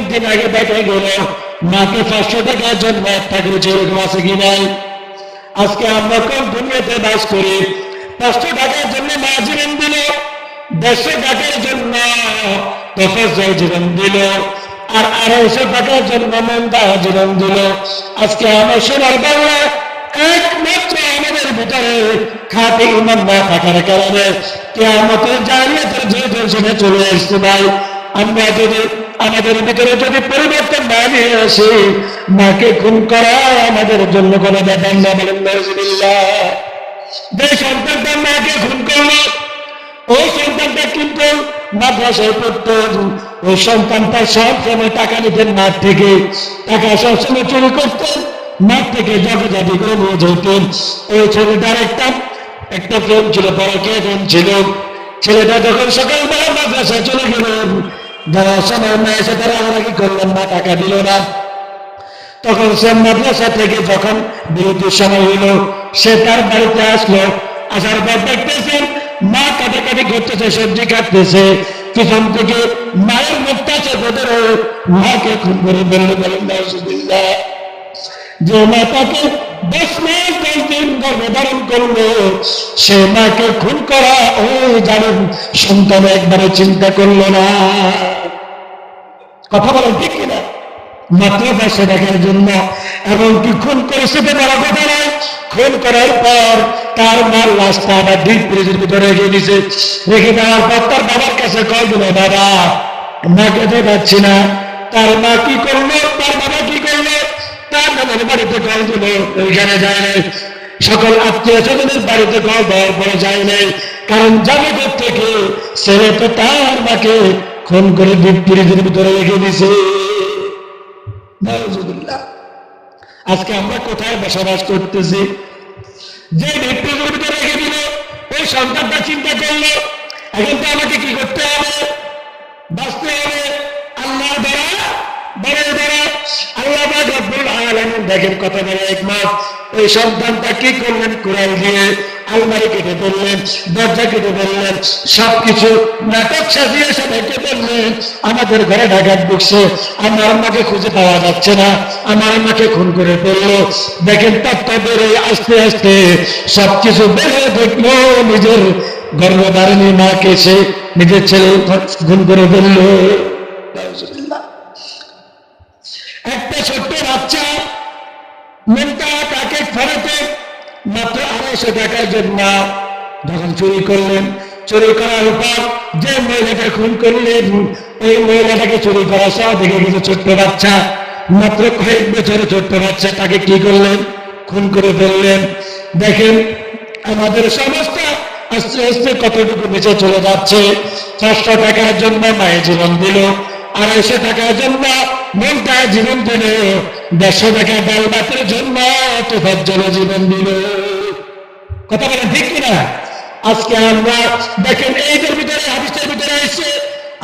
কয়েকদিন আগে দেখা গেল মাকে পাঁচশো টাকার জন্য একটা করে যেরকম আছে কি নাই আজকে আমরা কোন দুনিয়াতে বাস করি? পাঁচশো টাকার জন্য মা জীবন দিল, দেড়শো টাকার জন্য তফাজ্জল জীবন দিল, আর আড়াইশো টাকার জন্য মন্দা জীবন দিল। আজকে আমার সোনার বাংলা একমাত্র আমাদের ভিতরে খাতে ইমান না থাকার কারণে কে আমাদের জানিয়াতের যে দর্শনে চলে আসছে ভাই। আমরা যদি আমাদের ভিতরে যদি পরিবর্তন না নিয়ে আসি, মাকে খুন করা আমাদের জন্য কোনো ব্যাপার না, বলেন যে সন্তানটা মাকে খুন করল, ওই সন্তানটা কিন্তু মাদ্রাসায় পড়তো। ওই সন্তানটা সব সময় টাকা নিতেন মাঠ থেকে। টাকা সবসময় চুরি করতেন, মাঠ থেকে জগজাতি করে নিয়ে যেতেন। ওই ছেলেটার একটা একটা প্রেম ছিল বড় কে প্রেম ছিল? ছেলেটা যখন সকালবেলা মাদ্রাসায় চলে গেলেন যারা না, এসে তারা আমরা কি করলেন না, টাকা দিল না। তখন সে মাদ্রাসা থেকে যখন বিরতির সময় হলো সে তার বাড়িতে আসলো, আসার পর দেখতেছেন মা কাটাকাটি করতেছে সবজি কাটতেছে। পিছন থেকে মায়ের মুখটা চেপে ধরে মাকে খুন করে বললে বলেন যে মা তাকে দশ মাস, দশ দিন গর্ভে ধারণ করল, সে মাকে খুন করা, ও জানেন, সন্তান একবারে চিন্তা করল না। কথা বলেন ঠিক কিনা? মাত্র পাশে দেখার জন্য। এবং কি খুন করে সেটা বড় কথা নয়। খুন করার পর তার মার লাশটা আবার ডিপ ফ্রিজের ভিতরে রেখে দিছে রেখে দেওয়ার পর তার বাবার কাছে কয় দিল, বাবা মাকে তো পাচ্ছি না। তার মা কি করল? তার বাবা কি করল? তার বাবার বাড়িতে কল দিল, ওইখানে যায় নাই। সকল আত্মীয় স্বজনের বাড়িতে কল দেওয়ার পরে যায় নাই। কারণ যাবে থেকে ছেলে তো তার মাকে খুন করে ডিপ ফ্রিজের ভিতরে রেখে দিছে। আজকে আমরা কোথায় বসবাস করতেছি? যে ব্যক্তির ভিতরে রেখে দিল, ওই সন্তানটা চিন্তা করল, এখন তো আমাকে কি করতে হবে? বাঁচতে হবে। আল্লাহ দ্বারা বড় দ্বারা। আল্লাহ দেখেন কথা বলে এক মাস ওই সন্তানটা কি করলেন কোরআন দিয়ে? আলমারি কেটে ফেললেন, দরজা কেটে ফেললেন, সবকিছু নাটক সাজিয়ে সবাইকে ফেললেন আমাদের ঘরে ঢাকার ঢুকছে, আমার আম্মাকে খুঁজে পাওয়া যাচ্ছে না। আমার আম্মাকে খুন করে ফেলল। দেখেন তত্ত্ব বেড়ে আস্তে আস্তে সবকিছু বেড়ে দেখল, নিজের গর্ভধারিণী মাকে সে নিজের ছেলে খুন করে ফেলল। একটা ছোট্ট বাচ্চা মনটা তাকে ফেরাতে মাত্র আড়াইশো টাকার জন্য যখন চুরি করলেন, চুরি করার পর যে মহিলাটা খুন করলেন, ওই মহিলাটাকে চুরি করা সহ দেখে গেছে ছোট্ট বাচ্চা। মাত্র কয়েক বছরের ছোট্ট বাচ্চা তাকে কি করলেন? খুন করে ফেললেন। দেখেন, আমাদের সমস্ত আস্তে আস্তে কতটুকু নিচে চলে যাচ্ছে। চারশো টাকার জন্য মায়ের জীবন দিল, আড়াইশো টাকার জন্য মনটা জীবন দিল দেড়শো টাকা ডাল ভাতের জন্য তোফার জন্য জীবন দিল। কথা বলেন ঠিক কিনা? আজকে আমরা দেখেন এইটার ভিতরে, হাদিসের ভিতরে এসে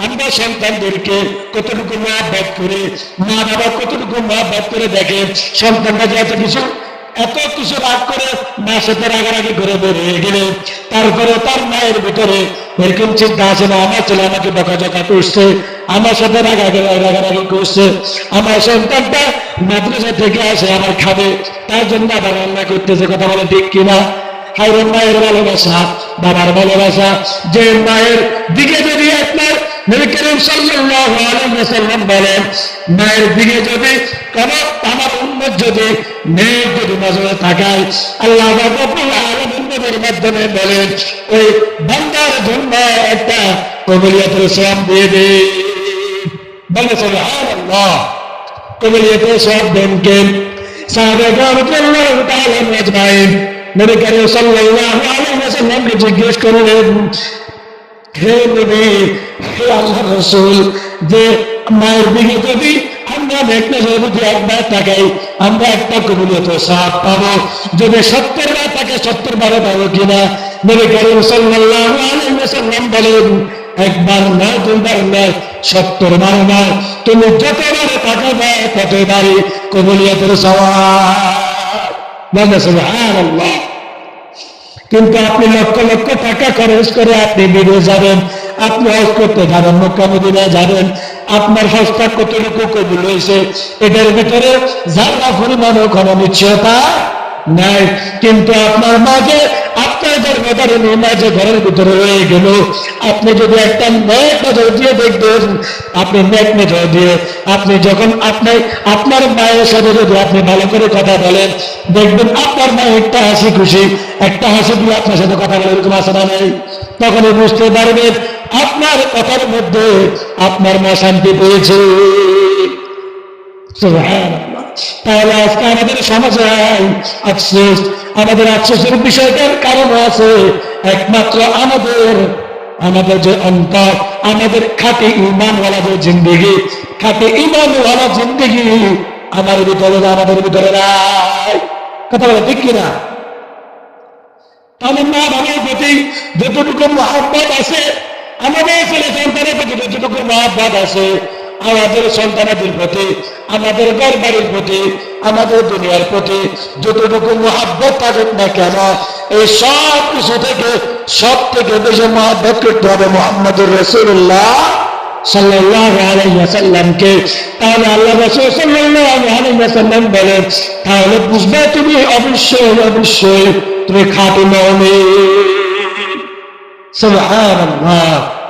আমরা সন্তানদেরকে কতটুকু মা বাদ করে মা বাবা কতটুকু মা বাদ করে দেখে সন্তানটা যে এত কিছু এত কিছু রাগ করে মা সাথে রাগারাগি করে বেরিয়ে গেলে, তারপরে তার মায়ের ভিতরে এরকম চিন্তা আছে না, আমার ছেলে আমাকে বকাঝকা করছে, আমার সাথে রাগারাগি করছে, আমার সন্তানটা মাদ্রাসা থেকে আসে, আমার খাবে, তার জন্য আবার রান্না করতেছে, কথা বলে ঠিক কিনা? মায়ের ভালোবাসা, বাবার ভালোবাসা, যে মায়ের দিকে যদি আপনার আল্লাহ নবীর মাধ্যমে বলেন ওই বান্দার জন্য একটা কবুলিয়াতের সওয়াব দিয়ে দে বলে সুবহানাল্লাহ কবুলিয়াতের সওয়াব দেন কে সাহাবায়ে রাদিয়াল্লাহু তাআলা আজমাইন নবী করিম সাল্লাল্লাহু আলাইহি ওয়াসাল্লামকে জিজ্ঞেস করলেন হে নবী হে আল্লাহ রসুল যে মায়ের দিকে যদি আমরা দেখতে যদি একবার তাকাই আমরা একটা কবুলিয়ত সাপ পাবো। যদি সত্তর বার তাকে সত্তর বারে পাবো কিনা? নবী করিম সাল্লাল্লাহু বলেন, একবার না, দুইবার নয় সত্তর বার নয় তুমি যতবারে তাকাবে, ততবারই কবুলিয়তের বলে কিন্তু আপনি লক্ষ লক্ষ টাকা খরচ করে আপনি বেরিয়ে যাবেন, আপনি হজ করতে যাবেন মদিনায় যাবেন আপনার সস্তা কতটুকু কবুল হয়েছে? এটার ভিতরে যারা পরিমাণও কোনো নিশ্চয়তা নাই। কিন্তু আপনার মাঝে, আপনার আপনি মায়ের ভালো করে কথা বলেন, দেখবেন আপনার মা একটা হাসি খুশি, একটা হাসি দিয়ে আপনার সাথে কথা বলে এরকম আসা নেই। বুঝতে পারবেন আপনার কথার মধ্যে আপনার মা শান্তি পেয়েছে। তাহলে আজকে আমাদের সমাজে আফসোস, আমাদের আফসোসের বিষয়টার কারণ আছে। একমাত্র আমাদের আমাদের যে অন্তর, আমাদের খাঁটি ইমানওয়ালা যে জিন্দিগি, খাঁটি ইমানওয়ালা জিন্দিগি আমার ভিতরে আমাদের ভিতরে নাই। কথা বলে ঠিক কিনা? তাহলে মা বাবার প্রতি যতটুকু মহাব্বত আছে আমাদের ছেলে সন্তানের প্রতি যতটুকু মহাব্বত আছে, আমাদের সন্তানাদের প্রতি, আমাদের ঘর বাড়ির প্রতি, আমাদের দুনিয়ার প্রতি যতটুকু মহাব্বত থাকুক না কেন, এই সব কিছু থেকে সব থেকে বেশি মহাব্বত করতে হবে মোহাম্মদুর রসুল্লাহ তাহলে তাহলে বুঝবে তুমি অবশ্যই অবশ্যই তুমি খাটো খাঁটি سبحان الله.